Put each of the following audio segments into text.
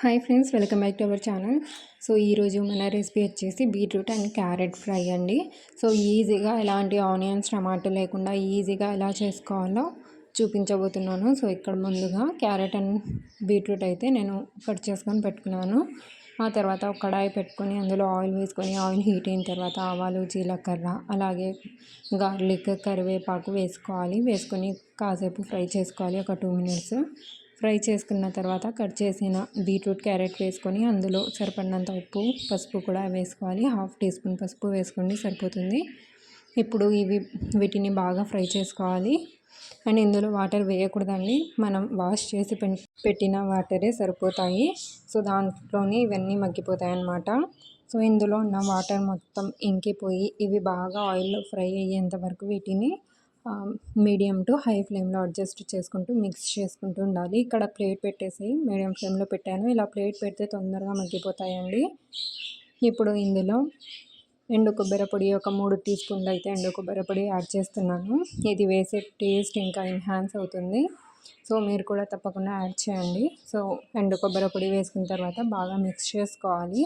Hi friends welcome back to our channel so ఈరోజు మన recipe వచ్చేసి బీట్రూట్ అండ్ క్యారెట్ ఫ్రై అండి. So ఈజీగా ఎలాంటి ఆనియన్స్ టమాటో లేకుండా ఈజీగా ఎలా చేసుకోవాలో చూపించబోతున్నాను. సో ఇక్కడ ముందుగా క్యారెట్ అండ్ బీట్రూట్ అయితే నేను కట్ చేసుకొని పెట్టుకున్నాను. ఆ తర్వాత ఒక కడాయి పెట్టుకొని అందులో ఆయిల్ వేసుకొని ఆయిల్ హీట్ అయిన తర్వాత ఆవాలు జీలకర్ర అలాగే గార్లిక్ కరివేపాకు వేసుకోవాలి. వేసుకొని కాసేపు ఫ్రై చేసుకోవాలి ఒక టూ మినిట్స్ ఫ్రై చేసుకున్న తర్వాత కట్ చేసిన బీట్రూట్ క్యారెట్ వేసుకొని అందులో సరిపడినంత ఉప్పు పసుపు కూడా వేసుకోవాలి. హాఫ్ టీ స్పూన్ పసుపు వేసుకోండి సరిపోతుంది. ఇప్పుడు ఇవి వీటిని బాగా ఫ్రై చేసుకోవాలి. అండ్ ఇందులో వాటర్ వేయకూడదండి. మనం వాష్ చేసి పెట్టిన వాటరే సరిపోతాయి. సో దాంట్లోనే ఇవన్నీ మగ్గిపోతాయి అన్నమాట సో ఇందులో ఉన్న వాటర్ మొత్తం ఇంకిపోయి ఇవి బాగా ఆయిల్లో ఫ్రై అయ్యేంత వరకు వీటిని మీడియం టు హై ఫ్లేమ్లో అడ్జస్ట్ చేసుకుంటూ మిక్స్ చేసుకుంటూ ఉండాలి. ఇక్కడ ప్లేట్ పెట్టేసి మీడియం ఫ్లేమ్లో పెట్టాను. ఇలా ప్లేట్ పెడితే తొందరగా మగ్గిపోతాయండి. ఇప్పుడు ఇందులో ఎండు కొబ్బరి పొడి ఒక మూడు టీ స్పూన్లు అయితే ఎండు కొబ్బరి పొడి యాడ్ చేస్తున్నాను. ఇది వేసే టేస్ట్ ఇంకా ఎన్హాన్స్ అవుతుంది. సో మీరు కూడా తప్పకుండా యాడ్ చేయండి. సో ఎండు కొబ్బరి పొడి వేసుకున్న తర్వాత బాగా మిక్స్ చేసుకోవాలి.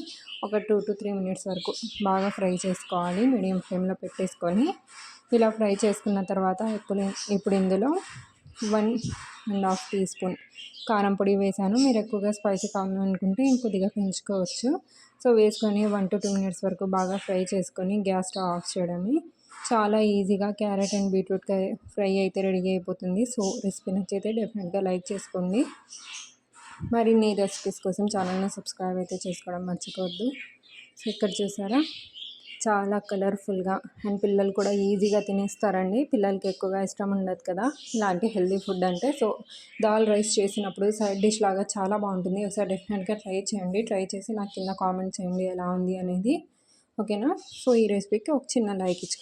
ఒక టూ టు త్రీ మినిట్స్ వరకు బాగా ఫ్రై చేసుకోవాలి. మీడియం ఫ్లేమ్లో పెట్టేసుకొని ఇలా ఫ్రై చేసుకున్న తర్వాత ఇప్పుడు ఇప్పుడు ఇందులో one and half teaspoon కారం పొడి వేసాను. మీరు ఎక్కువగా స్పైసీ కావాలనుకుంటే ఇంకొద్దిగా పెంచుకోవచ్చు. సో వేసుకొని వన్ టు టూ మినిట్స్ వరకు బాగా ఫ్రై చేసుకొని గ్యాస్ స్టవ్ ఆఫ్ చేయడమే. చాలా ఈజీగా క్యారెట్ అండ్ బీట్రూట్ ఫ్రై అయితే రెడీ అయిపోతుంది. సో రెసిపీ నచ్చైతే డెఫినెట్గా లైక్ చేసుకోండి. మరిన్ని రెసిపీస్ కోసం ఛానల్ని సబ్స్క్రైబ్ అయితే చేసుకోవడం మర్చిపోవద్దు. సో ఇక్కడ చూసారా? చాలా కలర్ఫుల్గా అండ్ పిల్లలు కూడా ఈజీగా తినేస్తారండి. పిల్లలకి ఎక్కువగా ఇష్టం ఉండదు కదా. ఇలాంటి హెల్దీ ఫుడ్ అంటే సో దాల్ రైస్ చేసినప్పుడు సైడ్ డిష్ లాగా చాలా బాగుంటుంది. ఒకసారి డెఫినెట్గా ట్రై చేయండి. ట్రై చేసి నాకు కింద కామెంట్ చేయండి ఎలా ఉంది అనేది. ఓకేనా సో ఈ రెసిపీకి ఒక చిన్న లైక్ ఇచ్చుకో